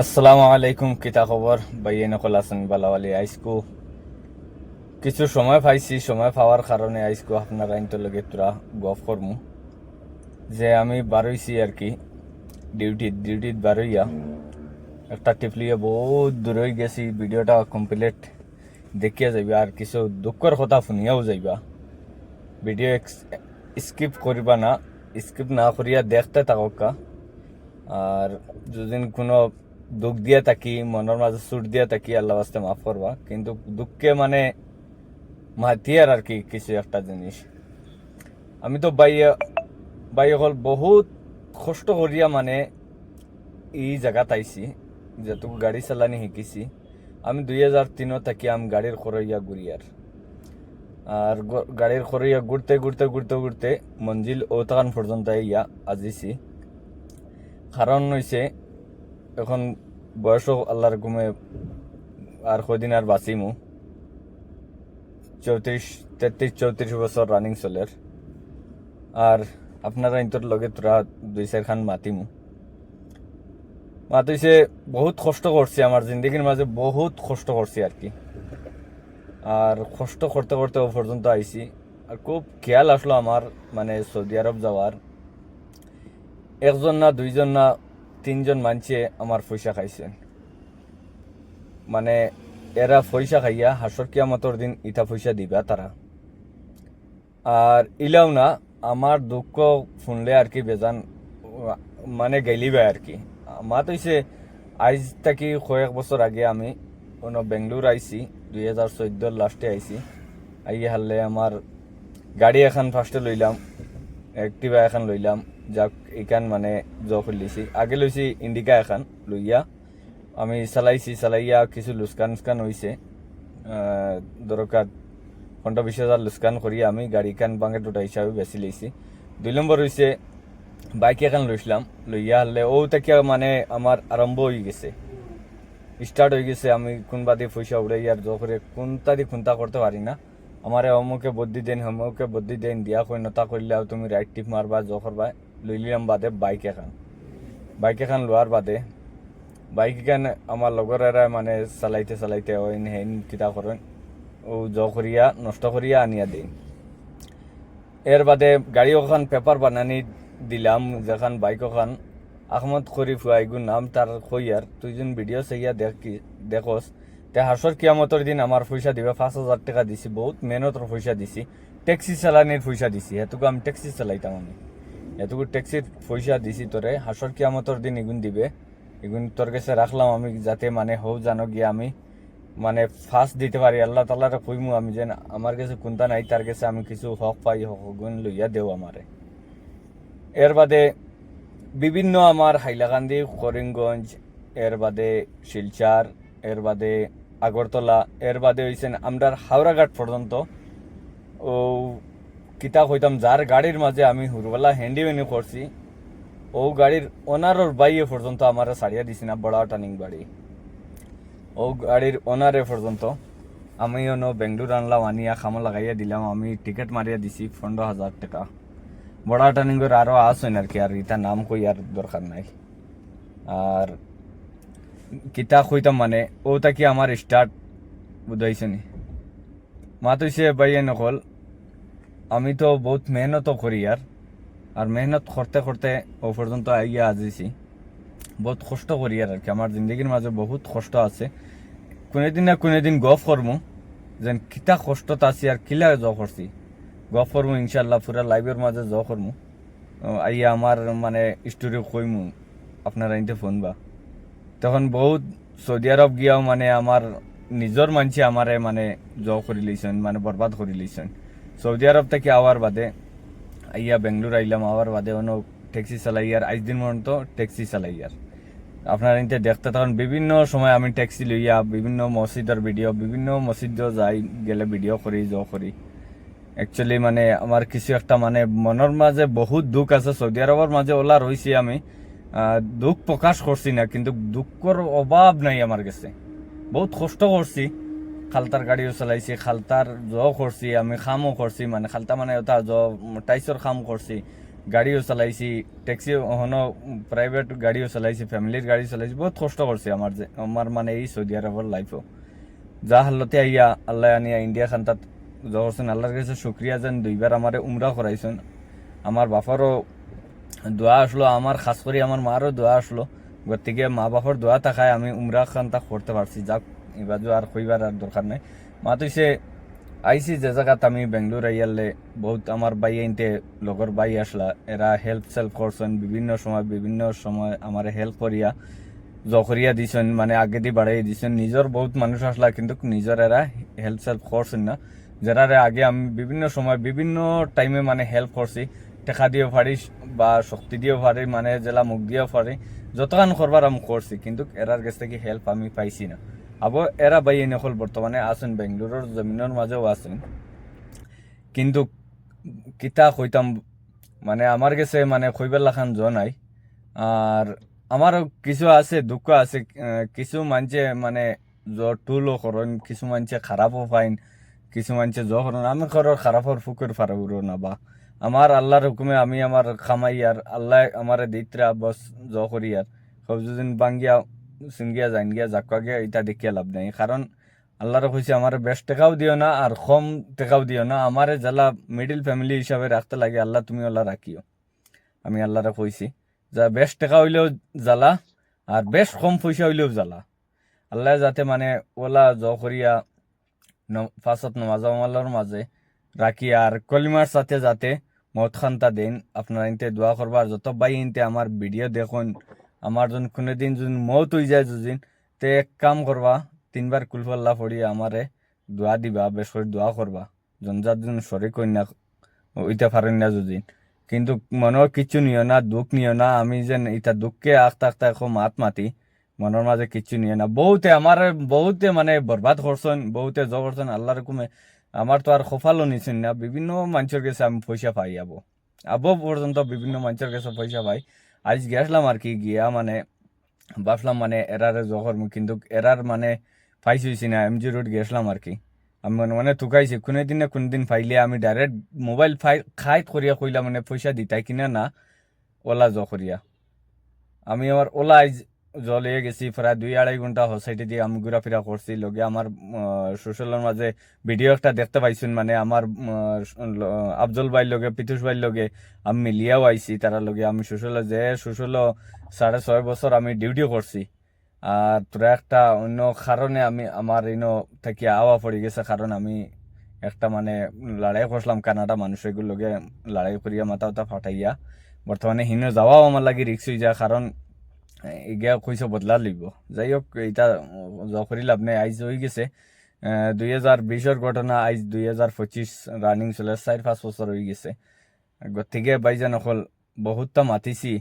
আসসালামু আলাইকুম, কিতা খবর? বাইয়ে নকল আছেন বালাওয়ালি আইসকু কিছু সময় পাইছি, সময় পাওয়ার কারণে আইসকু আপনার আইনটোর লগে তোরা গফ করমু। যে আমি বারইছি আর কি ডিউটিত ডিউটিত বারইয়া। একটা টিপলিয়ে বহুত দূর হয়ে গেছি, ভিডিওটা কমপ্লিট দেখিয়া যাইবা, আর কিছু দুঃখের কথা শুনিয়াও যাইবা। ভিডিও স্কিপ করিবা না স্কিপ না করিয়া দেখতে থাকা আর যদি কোনো দুঃখ দিয়ে থাকি মনের মাঝে সুট দিয়ে থাকি, আল্লাহ বাস্তে মাফ করবা কিন্তু দুঃখে মানে মাতিয়ার আর কি, কিছু একটা জিনিস। আমি তো বাই হল বহুত কষ্ট করিয়া মানে এই জায়গাত আইছি যেহেতু গাড়ি চালানি শিকিছি। আমি দুই হাজার তিনত থাকি আমি গাড়ির খরইয়া ঘুরিয়ার আর গাড়ির খরইয়া ঘুরতে ঘুরতে ঘুরতে ঘুরতে মঞ্জিল ওতাকান পর্যন্ত ইয়া আজিছি। কারণ হইছে এখন বয়সও আল্লাহর ঘুমে আর কদিন আর বাঁচিমু। চৌত্রিশ, তেত্রিশ, চৌত্রিশ বছর রানিং চলের আর আপনারা ইন্তর লগে তোরা দুই চার খান মাতিমু। মাতিছে, বহুত কষ্ট করছি আমার জিন্দগির মাঝে বহুত কষ্ট করছি আর কি। আর কষ্ট করতে করতে ও পর্যন্ত আইছি আর খুব খেয়াল আসলো আমার মানে সৌদি আরব যাওয়ার একজন না দুইজন না তিনজন মানছে আমার পয়সা খাইছেন মানে এরা পয়সা খাইয়া হাসর কিয়ামতর দিন ইটা পয়সা দিবা তারা। আর ইলাও না, আমার দুঃখ শুনলে আর কি বেজান মানে গেলিবে আর কি। মাত হইছে আজ থাকি কয়েক বছর আগে আমি কোনো বেঙ্গলোর আইছি, দুই হাজার চোদ্দোর লাস্টে আইছি। আইয়ে হারলে আমার গাড়ি এখন ফার্স্টে লইলাম। একটিভা এখন লইলাম। যাক এখান মানে জ খুলিছি আগে লইছি ইন্ডিকা এখন লইয়া। আমি চালাইছি, চালাইয়া কিছু লুস্কান উস্কান হয়েছে দরকার পনেরো বিশ হাজার লুস্কান করি আমি গাড়িখান বাঙ্গে দুটা হিসাবে বেশি লইছি দুই নম্বর হয়েছে বাইক এখন লইছিলাম লইয়া হলে ও থেকে মানে আমার আরম্ভ হয়ে গেছে। স্টার্ট হয়ে গেছে। আমি কোনবা দিয়ে পয়সা উড়ে ইয়ার জ করে কোনটা দিয়ে কোনটা করতে পারি না। আমারে অমুকে বুদ্ধি দেন অমুকে বুদ্ধি দেন, দিয়া কই নতা করলে আর তুমি রাইট টিপ মারবা জ করবা লইলিলাম বাদে বাইক এখন। বাইক এখন লোৱাৰ বাদে বাইক এখন আমার লগর এরা মানে চালাইতে চালাইতে ওইন হেন কিতা করেন ও জ করিয়া নষ্ট করিয়া আনিয়া দিন এর বাদে গাড়ি ওখান পেপার বানানি দিলাম, যেখান বাইক ওখান আহমদ খরিফ আইগুন নাম তার কইয়ার তুই যেন ভিডিও চাইয়া দেখি দেখোস তে হাসর কিয়ামতর দিন আমার পয়সা দিবে, পাঁচ হাজার টাকা দিছি বহুত মেহনতর পয়সা দিছি। ট্যাক্সি চালানির পয়সা দিছি হেতুকু আমি ট্যাক্সি চালাইতাম আমি। এতটুকু ট্যাক্সির পয়সা দিছি তোরে, হাসর কিয়ামতর দিন এগুন দিবে। এগুন তোর কাছে রাখলাম আমি যাতে মানে হও জানো গিয়ে আমি মানে ফার্স্ট দিতে পারি। আল্লাহ তাল্লাহরে কইমু আমি যেন আমার কাছে কোনটা নাই, তার কাছে আমি কিছু হক পাই, হক গুণ লইয়া দেও আমারে। এর বাদে বিভিন্ন আমার হাইলাকান্দি, করিমগঞ্জ, এর বাদে শিলচার এর বাদে আগরতলা, এর বাদে হয়েছেন আমরার হাওড়াঘাট পর্যন্ত। ও কিতা হইতাম, যার গাড়ির মাঝে আমি হুরবেলা হ্যান্ডি মেনি করছি ও গাড়ির ওনারর বাইয়ে পর্যন্ত আমার সারিয়া দিছি না, বড় টার্নিং বাড়ি। ও গাড়ির ওনারে পর্যন্ত আমি অনো বেঙ্গলোর আনলাম, আনিয়া খামো লাগাইয়া দিলাম, আমি টিকিট মারিয়া দিছি পনেরো হাজার টাকা। বড় টার্নিংয়ের আরও আসেন আর কি, আর ইটা নাম কই আর দরকার নাই। আর কিতা কইতাম মানে ও তাকি আমার স্টার্ট বুঝাইছে নি মাত হইছে বাইয়ে নকল আমি তো বহুত মেহনতও করি আর আর মেহনত করতে করতে ও পর্যন্ত আইয়া আজিছি। বহুত কষ্ট করি আর কি আমার জিন্দগির মাঝে বহুত কষ্ট আছে। কোনোদিন না কোনোদিন গফ করমু যেন কিতা কষ্টত আছি আর কিলা জ করছি গফ করমু ইনশাল্লাহ পুরা লাইভের মাঝে জ করমু আইয়া আমার মানে স্টোরি কইমু আপনারা ইনতে ফোন বা। তখন বহুত সৌদি আরব গিয়াও মানে আমার নিজর মানছি আমারে মানে জ করে লইছেন মানে বরবাদ করে লইছেন সৌদি আরব থেকে আওয়ার বাদে, আইয়া বেঙ্গলোর আইলাম আওয়ার বাদে অন্য ট্যাক্সি চালাই আর আজ দিন পর্যন্ত ট্যাক্সি চালাই আর আপনারা ইনতে দেখতে তখন বিভিন্ন সময় আমি ট্যাক্সি লইয়া বিভিন্ন মসজিদের ভিডিও বিভিন্ন মসজিদ যাই গেলে ভিডিও করি জ করি একচুয়ালি মানে আমার কিছু একটা মানে মনের মাঝে বহুত দুঃখ আছে সৌদি আরবের মাঝে ওলা রয়েছি আমি। দুঃখ প্রকাশ করছি না, কিন্তু দুঃখর অভাব নাই আমার কাছে। বহুত কষ্ট করছি খালতার গাড়িও চালাইছি খালতার জ করছি আমি খামও করছি মানে খালতা মানে ওটা জ টাইসর খাম করছি গাড়িও চালাইছি ট্যাক্সি হনো প্রাইভেট গাড়িও চালাইছি ফ্যামিলির গাড়ি চালাইছি, বহুত কষ্ট করছি আমার যে আমার মানে এই সৌদি আরবের লাইফও যা হালতে আইয়া, আল্লাহ আনিয়া ইন্ডিয়া খান তাত যখন আল্লাহর কাছে শুক্রিয়া যেন দুইবার আমারে উমরা করাইছেন আমার বাপারও দোয়া আসলো, আমার খাস করে আমার মারও দোয়া আসলো। গতিকে মা বাপর দোয়া থাকায় আমি উমরা খান তা করতে পারছি, যাক এবার আর কইবার আর দরকার নাই। মা তুইছে আইসি যে জায়গাত আমি বেঙ্গলোর আইয়ালে বহুত আমার বাই আইনতে লগর বাই আসলা, এরা হেল্প সেল্প করছেন, বিভিন্ন সময় বিভিন্ন সময় আমার হেল্প করিয়া জখরিয়া দিছেন মানে আগে দিয়ে বাড়াই দিছেন। নিজের বহুত মানুষ আসলা, কিন্তু নিজের এরা হেল্প সেল্প করছেন না। যারা আগে আমি বিভিন্ন সময়, বিভিন্ন টাইমে মানে হেল্প করছি। টেকা দিয়েও পারি বা শক্তি দিয়েও পারি মানে জেলা মুখ দিয়েও পারি যতক্ষণ করবার আমি করছি কিন্তু এরার কাছ থেকে হেল্প আমি পাইছি না। আবো এরা বাই নকল বর্তমানে আছেন বেঙ্গলোরের জমিনের মাঝেও আছেন। কিন্তু কিতা কইতাম মানে আমার কাছে মানে কইবার লাখান জ নাই। আর আমারও কিছু আছে, দুঃখ আছে কিছু মানছে মানে টুলও করেন কিছু মানছে খারাপও পাইন, কিছু মানছে জ করেন আমি করো খারাপর ফুকের ফারাবুরো না বা আমার আল্লাহর হুকুমে আমি আমার খামাই আর আল্লাহ আমার দিতরা, বস জ করি আর সবদিন বাঙ্গিয়া, সিঙ্গিয়া যাইন গিয়া জাকা গিয়া এটা দেখিয়া লাভ নাই। কারণ আল্লাহর কইছে, আমার বেশ টেকাও দিও না আর কম টেকাও দিও না। আমারে জ্বালা মিডিল ফ্যামিলি হিসাবে রাখতে লাগে, আল্লাহ তুমি আল্লাহ রাখিও। আমি আল্লাহরে কইছি, যা বেশ টাকা হইলেও জ্বালা আর বেশ কম পয়সা হইলেও জ্বালা। আল্লাহ যাতে মানে ওলা জ করিয়া ফাঁসত নমাজ আমলার মাঝে রাখি আর কলিমার সাথে যাতে মত খান্তা দেন, আপনারা ইনতে দোয়া করবার যত বাই ইনতে আমার ভিডিও দেখুন, আমার যখন কোনো দিন যদি মত হয়ে যায় যদিন, তে এক কাম করবা, তিনবার কুলফল্লা পড়ি আমারে দোয়া দিবা, বেশ করে দোয়া করবা জনজাত দিন সরে কন্যা ওইটা পারেন না যদিন। কিন্তু মনের কিছু নিও না, দুঃখ নিও না, আমি যেন ইটা দুঃখকে আখতা আখতা এখন মাত মাতি, মনের মাঝে কিছু নিও না। বহুতে আমার, বহুতে মানে বরবাদ করছেন, বহুতে জ করছেন, আল্লাহর হুকুমে আমার তো আর খোফালো নিছেন না। বিভিন্ন মানুষের কাছে আমি পয়সা পাই আবো। আবো পর্যন্ত বিভিন্ন মানুষের কাছে পয়সা পাই। আজ গেছিলাম আর কি গিয়া মানে ভাবলাম মানে এরারে জহর কিন্তু এরার মানে পাইছি না, এমজি রোড গেছিলাম আর কি। আমি মনে মানে তুকাইছি কোনে দিন না কোন দিন পাইলে আমি ডাইরেক্ট মোবাইল ফাই খাই করিয়া কইলা মানে পয়সা দিতাই কিনা না, ওলা জ করিয়া আমি আমার ওলা জলিয়ে গেছি, প্রায় দুই আড়াই ঘণ্টা সোসাইটি দিয়ে আমি ঘোরাফেরা করছি লগে আমার সোশ্যালের মাঝে ভিডিও একটা দেখতে পাইছেন মানে আমার আফজল ভাইর লগে, পিতুষ ভাইর লগে আমি মিলিয়াও আইছি। তারা লগে আমি সোশ্যালে যে সোশ্যাল সাড়ে ছয় বছর আমি ডিউটিও করছি আর তোরা একটা অন্য কারণে আমি আমার ইনো থেকে আওয়া পড়ে গেছে কারণ আমি একটা মানে লড়াই করছিলাম কানাডা মানুষ এগুলো লগে, লড়াই করিয়া মাথা উতা ফাটাইয়া। বর্তমানে হিন যাওয়াও আমার লাগে রিক্স হয়ে যায় কারণ এগিয়া কইছে বদলা লইব যাই হোক এটা জখরি লাভ নেই আইজ হয়ে গেছে। দুই হাজার বিশের ঘটনা আইজ দুই হাজার পঁচিশ রানিং চলে চার পাঁচ বছর হয়ে গেছে। গতিকে বাইজান অকল বহুতটা মাতিছি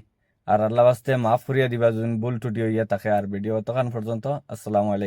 আর আল্লাহ বাস্তে মাফ করিয়া দিবা যোন ভুল টুটি হইয়া তাকে আর ভিডিও তখন পর্যন্ত আসসালামু আলাইকুম।